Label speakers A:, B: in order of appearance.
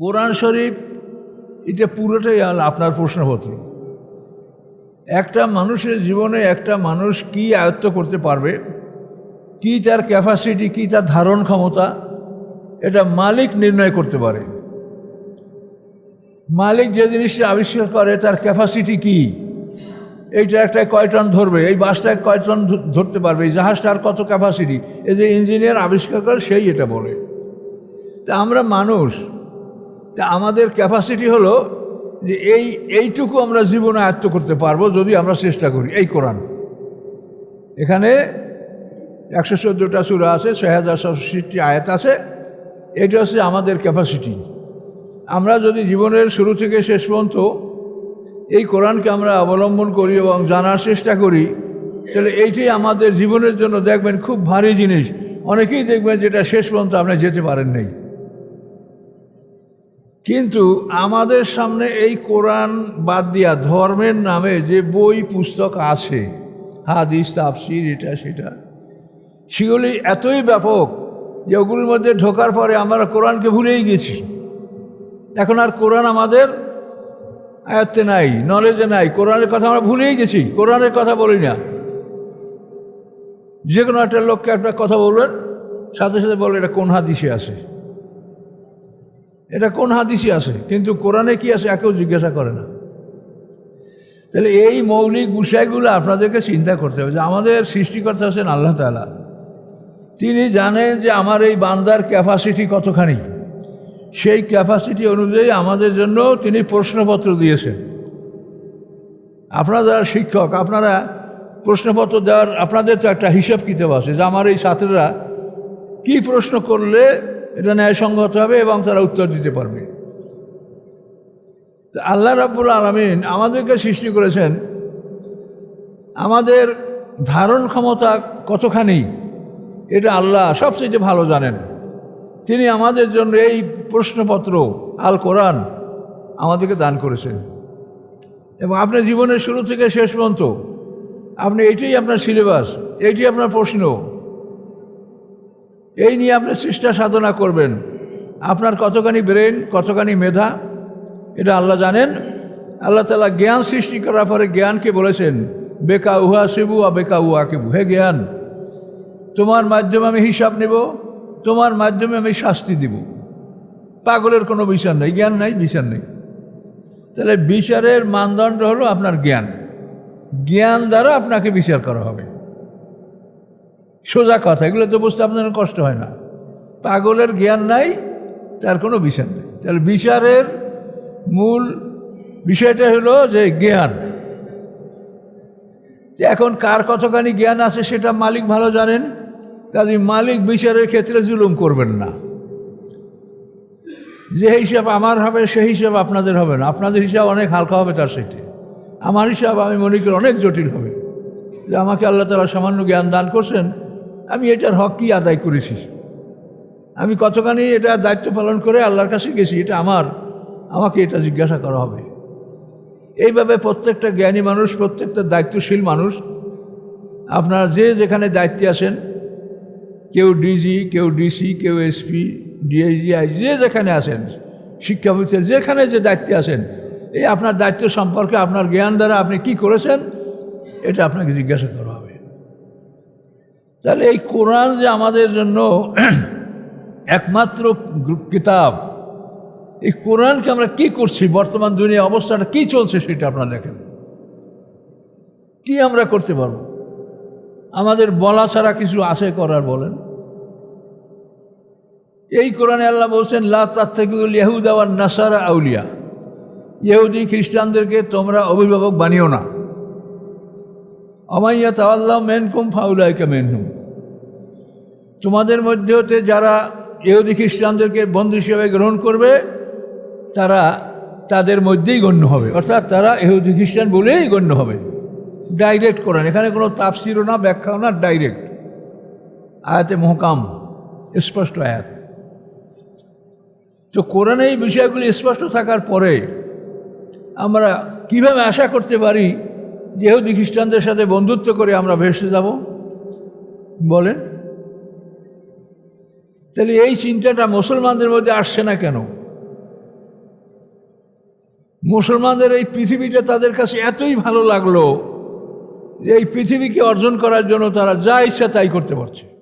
A: কোরআন শরীফ, এটা পুরোটাই আপনার প্রশ্নপত্র। একটা মানুষের জীবনে একটা মানুষ কি আয়ত্ত করতে পারবে? কি তার ক্যাপাসিটি কি তার ধারণ ক্ষমতা? এটা মালিক নির্ণয় করতে পারে। মালিক যে জিনিসটা আবিষ্কার করে, তার ক্যাপাসিটি কি? এইটা একটা কয় টন ধরবে? এই বাসটা কয় টন ধরতে পারবে? এই জাহাজটার কত ক্যাপাসিটি এই যে ইঞ্জিনিয়ার আবিষ্কার করে, সেই এটা বলে। তা আমরা মানুষ তা আমাদের ক্যাপাসিটি হলো যে এই, এইটুকু আমরা জীবনে আয়ত্ত করতে পারব যদি আমরা চেষ্টা করি, এই কোরআন। এখানে একশো চোদ্দোটা সুরা আছে, ছয় হাজার ছষট্টি আয়াত আছে, এটা হচ্ছে আমাদের ক্যাপাসিটি আমরা যদি জীবনের শুরু থেকে শেষ পর্যন্ত এই কোরআনকে আমরা অবলম্বন করি এবং জানার চেষ্টা করি, তাহলে এইটাই আমাদের জীবনের জন্য দেখবেন খুব ভারী জিনিস। অনেকেই দেখবেন যেটা শেষ পর্যন্ত আপনি যেতে পারেন নাই। কিন্তু আমাদের সামনে এই কোরআন বাদ দিয়া ধর্মের নামে যে বই পুস্তক আছে, হাদিস, তাফসির, এটা, সেটা, সেগুলি এতই ব্যাপক যে ওগুলির মধ্যে ঢোকার পরে আমরা কোরআনকে ভুলেই গেছি। এখন আর কোরআন আমাদের আয়ত্তে নাই নলেজে নাই। কোরআনের কথা আমরা ভুলেই গেছি, কোরআনের কথা বলি না। যে কোনো একটা লোককে একটা কথা বলবেন, সাথে সাথে বলে এটা কোন হাদিসে আছে? এটা কোন হাদিসে আছে? কিন্তু কোরআনে কি আছে? একেও জিজ্ঞাসা করে না। তাহলে এই মৌলিক বিষয়গুলো আপনাদেরকে চিন্তা করতে হবে যে আমাদের সৃষ্টিকর্তা আছেন আল্লাহ তালা তিনি জানেন যে আমার এই বান্দার ক্যাপাসিটি কতখানি। সেই ক্যাপাসিটি অনুযায়ী আমাদের জন্য তিনি প্রশ্নপত্র দিয়েছেন। আপনারা যারা শিক্ষক, আপনারা প্রশ্নপত্র দেওয়ার, আপনাদের তো একটা হিসাব কিতাব আছে যে আমার এই ছাত্ররা কি প্রশ্ন করলে এটা ন্যায়সঙ্গত হবে এবং তারা উত্তর দিতে পারবে। আল্লাহ রাব্বুল আলমিন আমাদেরকে সৃষ্টি করেছেন। আমাদের ধারণ ক্ষমতা কতখানি, এটা আল্লাহ সবচেয়ে ভালো জানেন। তিনি আমাদের জন্য এই প্রশ্নপত্র, আল কোরআন, আমাদেরকে দান করেছেন। এবং আপনার জীবনের শুরু থেকে শেষ পর্যন্ত আপনি এটাই আপনার সিলেবাস, এইটাই আপনার প্রশ্ন। এই নিয়ে আপনি চেষ্টা সাধনা করবেন। আপনার কতখানি ব্রেন কতখানি মেধা, এটা আল্লাহ জানেন। আল্লাহ তালা জ্ঞান সৃষ্টি করার পরে জ্ঞানকে বলেছেন, বেকা উহা শিবু আর বেকা উহা কেবু হে জ্ঞান, তোমার মাধ্যমে আমি হিসাব নেব, তোমার মাধ্যমে আমি শাস্তি দিব। পাগলের কোনো বিচার নেই, জ্ঞান নাই, বিচার নেই। তাহলে বিচারের মানদণ্ড হলো আপনার জ্ঞান। জ্ঞান দ্বারা আপনাকে বিচার করা হবে। সোজা কথা, এগুলো তো বুঝতে আপনার কষ্ট হয় না। পাগলের জ্ঞান নাই, তার কোনো বিচার নেই। তাহলে বিচারের মূল বিষয়টা হলো যে জ্ঞান। এখন কার কতখানি জ্ঞান আছে সেটা মালিক ভালো জানেন, কাজে মালিক বিচারের ক্ষেত্রে জুলুম করবেন না। যে হিসাব আমার হবে, সেই হিসাব আপনাদের হবে না। আপনাদের হিসাব অনেক হালকা হবে তার সেটি আমার হিসাব আমি মনে করি অনেক জটিল হবে। যে আমাকে আল্লাহ তালা সামান্য জ্ঞান দান করছেন আমি এটার হক কি আদায় করেছি? আমি কতখানি এটা দায়িত্ব পালন করে আল্লাহর কাছে গেছি, এটা আমার, আমাকে এটা জিজ্ঞাসা করা হবে। এইভাবে প্রত্যেকটা জ্ঞানী মানুষ, প্রত্যেকটা দায়িত্বশীল মানুষ, আপনারা যে যেখানে দায়িত্বে আছেন, কেউ ডিজি, কেউ ডিসি, কেউ এসপি, ডিআইজি আই যে যেখানে আছেন, শিক্ষা অফিসের যেখানে যে দায়িত্বে আছেন, এই আপনার দায়িত্ব সম্পর্কে, আপনার জ্ঞান দ্বারা আপনি কি করেছেন, এটা আপনাকে জিজ্ঞাসা করা হবে। তাহলে এই কোরআন যে আমাদের জন্য একমাত্র কিতাব, এই কোরআনকে আমরা কি করছি, বর্তমান দুনিয়া অবস্থাটা কি চলছে সেটা আপনারা দেখেন। কি আমরা করতে পারব? আমাদের বলা ছাড়া কিছু আছে করার বলেন। এই কোরআনে আল্লাহ বলছেন, লা তাত্তাকিউল ইয়াহুদা ওয়ান নাসারা আউলিয়া। ইহুদি খ্রিস্টানদেরকে তোমরা অভিভাবক বানিও না। আমাইয়া তাওয়াল্লাহ মেনকুম ফাউলাইকা মেনহুম। তোমাদের মধ্যে হতে যারা ইহুদি খ্রিস্টানদেরকে বন্ধু হিসেবে গ্রহণ করবে, তারা তাদের মধ্যেই গণ্য হবে। অর্থাৎ তারা ইহুদি খ্রিস্টান বলেই গণ্য হবে। ডাইরেক্ট করেন এখানে কোনো তাফসিরও না, ব্যাখ্যাও না, ডাইরেক্ট। আয়াতে মহকাম, স্পষ্ট আয়াত। তো কোরআনে এই বিষয়গুলি স্পষ্ট থাকার পরে আমরা কীভাবে আশা করতে পারি যে ইহুদি খ্রিস্টানদের সাথে বন্ধুত্ব করে আমরা ভেসে যাব। বলেন। তাহলে এই চিন্তাটা মুসলমানদের মধ্যে আসছে না কেন? মুসলমানদের এই পৃথিবীটা তাদের কাছে এতই ভালো লাগল যে এই পৃথিবীকে অর্জন করার জন্য তারা যা ইচ্ছা তাই করতে পারছে।